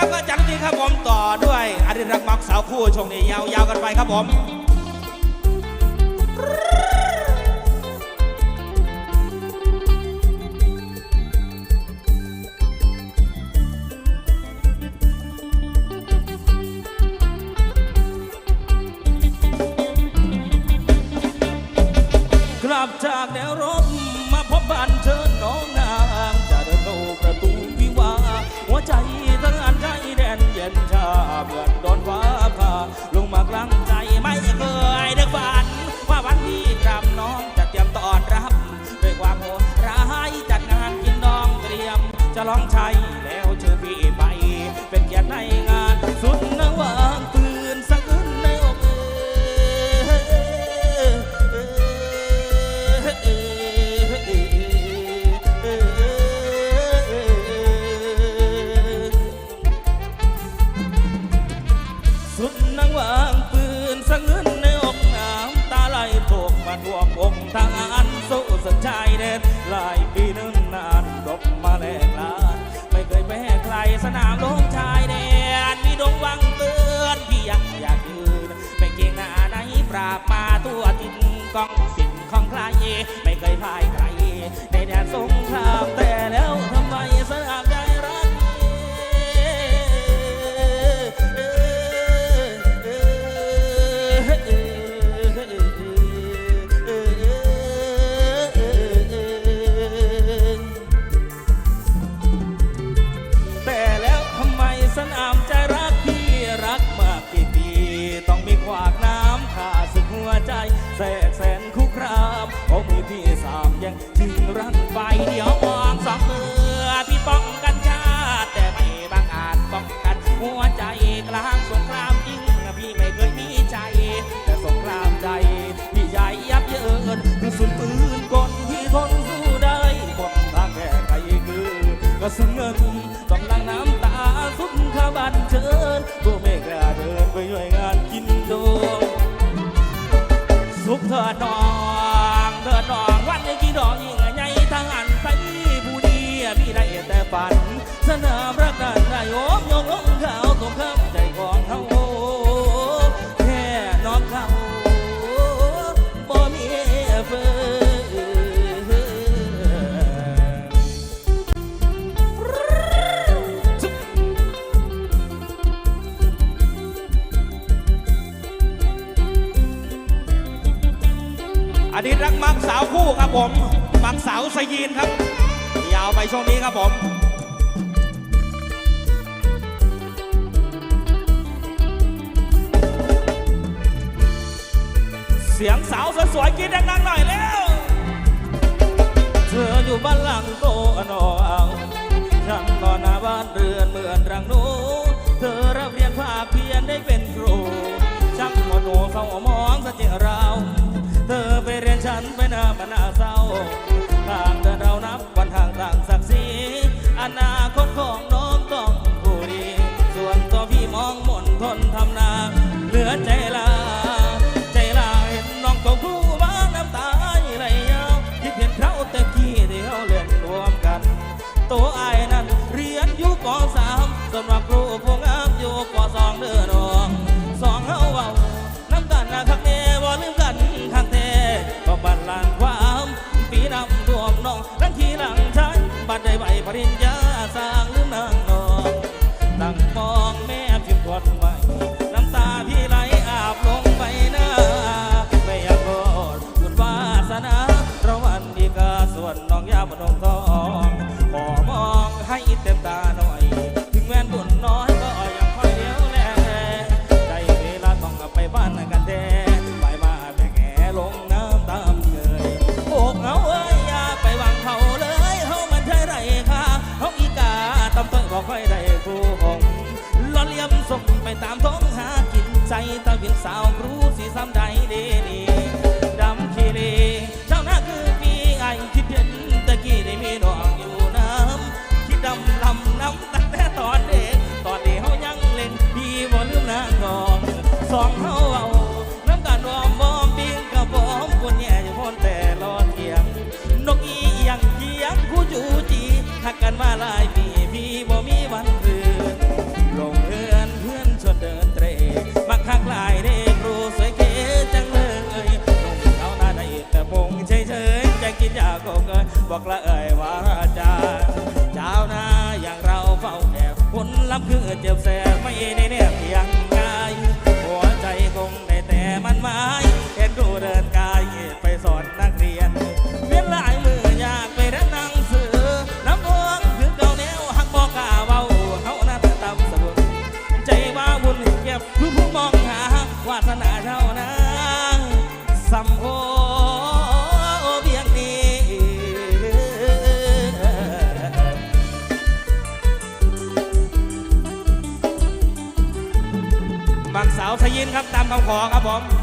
แล้วก็จังทีครับผมต่อด้วยอดิรักมักสาวคู่ช่วงนี้ยาวๆกันไปครับผมกลับจากแนวรบมาพบบ้านเชิญน้องนาง จะเดินเข้าประตูวิวาหัวใจ ลงมากลางใจไม่เคยนึกฝัน ว่าวันที่กลับน้องจะเตรียมต้อนรับ ด้วยความโหดร้ายจัดงานกินน้องเตรียม จะลองใช้แล้วเชิญพี่ไป เป็นเกียรติในงานสุดนวา กองสิ่งของใครไม่เคยพ่าย แสกแสนคุกครามเอามือที่สามยังถึงรันไปเดี๋ยวมองสองมือพี่ป้องกันชาติแต่ไม่บางอาจป้องกันหัวใจกลางสงครามจริงพี่ไม่เคยมีใจ แต่สงครามใจพี่ใหญ่ยับเยินกระสุนปืนกลที่ทนสู้ได้คนทางแก้ไขคือกระสุนเงิน อดีตรักมักสาวคู่ครับผมมักสาวสยีนครับ ยาวไปช่วงนี้ครับผมเสียงสาวสวยๆกินดังๆหน่อยแล้ว เธออยู่บ้านหลังโตอนเอาฉันนอนหน้าบ้านเรือนเหมือนรังนูเธอรับเรียนภาคเพียนได้เป็นครูช่างมโนเศร้ามองสจเรา ใจตาเวียนสาวครูสีซ้ำใดเดนีดำคีรีเจ้าหน้าคือพี่ไอคิดเห็นตะกี้ได้มีน้องอยู่น้ำคิดดำลำน้ำตั้งแต่ตอนเด็กตอนนี้เฮายังเล่นพี่บ่ลืมนางนองสองเฮาเอาน้ำกันวอมบอมปิ้งกับบอมคนแย่อยู่พ้นแต่รอเทียงนกอียังเกียงคู่จูจีหักกันมาหลายปี บอกละเอ่ยว่าจ้าเจ้าน้าอย่างเราเฝ้าแอบผลลัพธ์คือเจ็บแสบไม่ในเนี่ยเพียงกายหัวใจคงได้แต่มันหมายเห็นดูเดินกายไปสอนนักเรียนเวียนหลายมืออยากไปเรียนหนังสือน้ำดวงคือเก่าแนวหักบอกาเบาเขาหน้าตาตำสบุนใจว่าวุ่นเก็บผู้ผู้มองหาวาสนาเท่านั้นสัมโพ สาวทยินครับตามคำขอครับผม